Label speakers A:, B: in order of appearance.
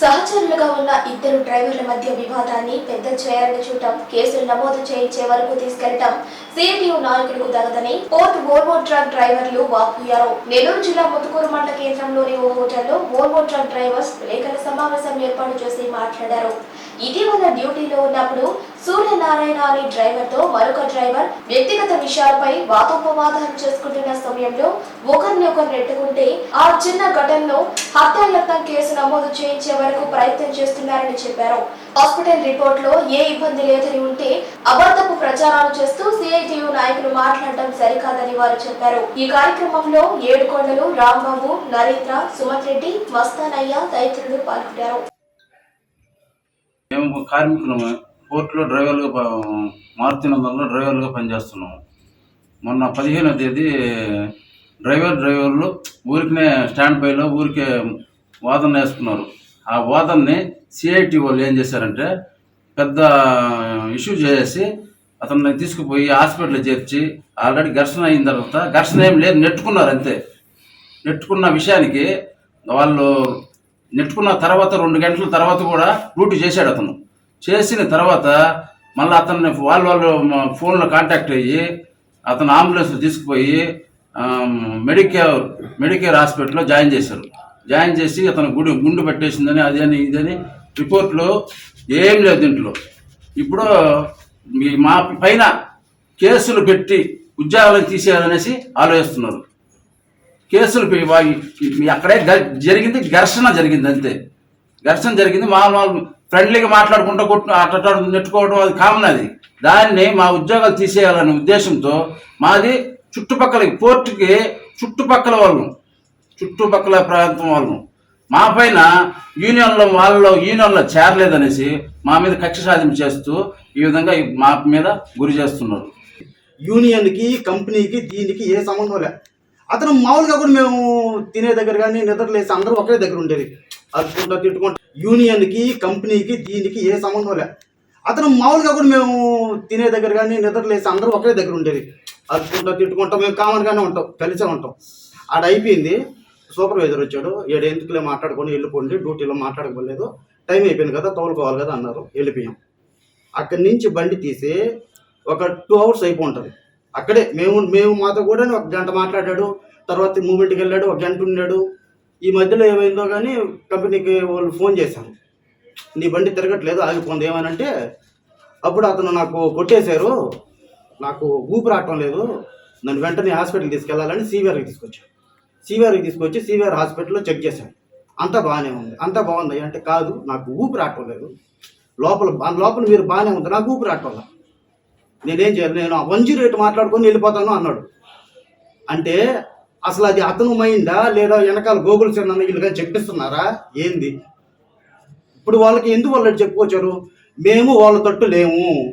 A: సహచరులుగా ఉన్న ఇద్దరు డ్రైవర్ల మధ్య వివాదాన్ని పెద్ద చేయాలని చూడటం కేసులు నమోదు చేయించే వరకు తీసుకెళ్ళటం సిఐటియు నాయకులకు తగదని. పోర్ట్ వోల్వో ట్రక్ డ్రైవర్లు వాపోయారు. నెల్లూరు జిల్లా ముతుకూరు మండల కేంద్రంలోని ఓ హోటల్లో వోల్వో ట్రక్ డ్రైవర్స్ విలేకరుల సమావేశం ఏర్పాటు చేసి మాట్లాడారు. ఇటీవల డ్యూటీలో ఉన్నప్పుడు సూర్యనారాయణ అనే డ్రైవర్తో మరొక డ్రైవర్ వ్యక్తిగత విషయాలపై వాదోపవాదాలు చేసుకుంటున్న సమయంలో ఒకరిని ఒకరు నెట్టుకుంటే ఆ చిన్న ఘటనలో హత్యాయత్నం కేసు నమోదు చేయించే వరకు ప్రయత్నం చేస్తున్నారని చెప్పారు. హాస్పిటల్ రిపోర్ట్లో ఏ ఇబ్బంది లేదని ఉంటే అబద్ధపు ప్రచారాలు చేస్తూ సిఐటియు నాయకులు మాట్లాడటం సరికాదని వారు చెప్పారు. ఈ కార్యక్రమంలో ఏడుకొండలు రాంబాబు నరేంద్ర సుమత్ రెడ్డి మస్తానయ్య తదితరులు పాల్గొన్నారు
B: మేము కార్మికులము? పోర్టులో డ్రైవర్గా మారుతున్నందున మారుతి నందనలో పనిచేస్తున్నాము మొన్న పదిహేనవ తేదీ డ్రైవర్ డ్రైవర్లు ఊరికనే స్టాండ్ బైలో ఊరికే వాదన వేసుకున్నారు ఆ వాదనని సిఐటి వాళ్ళు ఏం చేశారంటే పెద్ద ఇష్యూ చేసి అతన్ని తీసుకుపోయి హాస్పిటల్ చేర్చి ఆల్రెడీ ఘర్షణ అయిన తర్వాత ఘర్షణ ఏం లేదు నెట్టుకున్నారు అంతే. నెట్టుకున్న విషయానికి వాళ్ళు నెట్టుకున్న తర్వాత రెండు గంటల తర్వాత కూడా డ్యూటీ చేశాడు అతను. చేసిన తర్వాత మళ్ళీ అతన్ని వాళ్ళు వాళ్ళు ఫోన్లో కాంటాక్ట్ అయ్యి అతను అంబులెన్స్ తీసుకుపోయి మెడికేర్ మెడికేర్ హాస్పిటల్లో జాయిన్ చేశారు. జాయిన్ చేసి అతను గుడి గుండు పెట్టేసిందని అదని ఇదని రిపోర్ట్లో ఏం లేదు దీంట్లో. ఇప్పుడు మీ మా పైన కేసులు పెట్టి ఉద్యోగాలు తీసేయాలనేసి ఆలోచిస్తున్నారు. కేసులు అక్కడే జరిగింది ఘర్షణ జరిగింది అంతే. ఘర్షణ జరిగింది. మామూలు వాళ్ళు ఫ్రెండ్లీగా మాట్లాడుకుంటూ కొట్టు అట్ట నెట్టుకోవడం అది కామన్ అది. దాన్ని మా ఉద్యోగాలు తీసేయాలనే ఉద్దేశంతో మాది చుట్టుపక్కల పోర్టుకి చుట్టుపక్కల వాళ్ళు. చుట్టుపక్కల ప్రాంతం వాళ్ళు. మా పైన యూనియన్లో వాళ్ళలో యూనియన్లో చేరలేదనేసి మా మీద కక్ష సాధన చేస్తూ ఈ విధంగా మా మీద గురి చేస్తున్నారు.
C: యూనియన్కి కంపెనీకి దీనికి ఏ సంబంధం లే. అతను మామూలుగా కూడా మేము తినే దగ్గర కానీ నిద్రలేసి అందరూ ఒకే దగ్గర ఉండేది. అరుచుకుంటా తిట్టుకుంటా. యూనియన్కి కంపెనీకి దీనికి ఏ సంబంధం లే. అతను మామూలుగా కూడా మేము తినే దగ్గర కానీ నిద్రలేసి అందరూ ఒకే దగ్గర ఉండేది. అరుచుకుంటా తిట్టుకుంటాం మేము కామన్గానే ఉంటాం కలిసే ఉంటాం. ఆడ అయిపోయింది. సూపర్వైజర్ వచ్చాడు. ఏడు ఎందుకులే మాట్లాడుకొని వెళ్ళిపోండి డ్యూటీలో మాట్లాడుకోలేదు టైం అయిపోయింది కదా తోలుకోవాలి కదా అన్నారు. వెళ్ళిపోయాం. అక్కడి నుంచి బండి తీసి ఒక టూ అవర్స్ అయిపోతుంది అక్కడే మేము మేము మాతో కూడా ఒక గంట మాట్లాడాడు. తర్వాత మూమెంట్కి వెళ్ళాడు ఒక గంట ఉన్నాడు. ఈ మధ్యలో ఏమైందో కానీ కంపెనీకి వాళ్ళు ఫోన్ చేశాను నీ బండి తిరగట్లేదు ఆగిపోయింది ఏమనంటే అప్పుడు అతను నాకు కొట్టేశారు. నాకు ఊపిరి రావటం లేదు. నన్ను వెంటనే హాస్పిటల్కి తీసుకెళ్ళాలని సీవీఆర్కి తీసుకొచ్చాను సీవీఆర్కి తీసుకొచ్చి సీవీఆర్ హాస్పిటల్లో చెక్ చేశాను అంతా బాగానే ఉంది. అంతా బాగుంది అంటే కాదు నాకు ఊపిరి రావటం లేదు. లోపల లోపల మీరు బాగానే ఉంది నాకు ఊపిరి రావటం లేదు. నేనేం చేయాలి నేను వన్ జీరో ఎయిట్ మాట్లాడుకొని వెళ్ళిపోతాను అన్నాడు. అంటే అసలు అది అతను మైండా లేదా వెనకాల గోగుల చిన్న వీళ్ళు చెప్పిస్తున్నారా? ఏంది? ఇప్పుడు వాళ్ళకి ఎందుకు వాళ్ళు చెప్పుకొచ్చారు? మేము వాళ్ళ తట్టు లేము.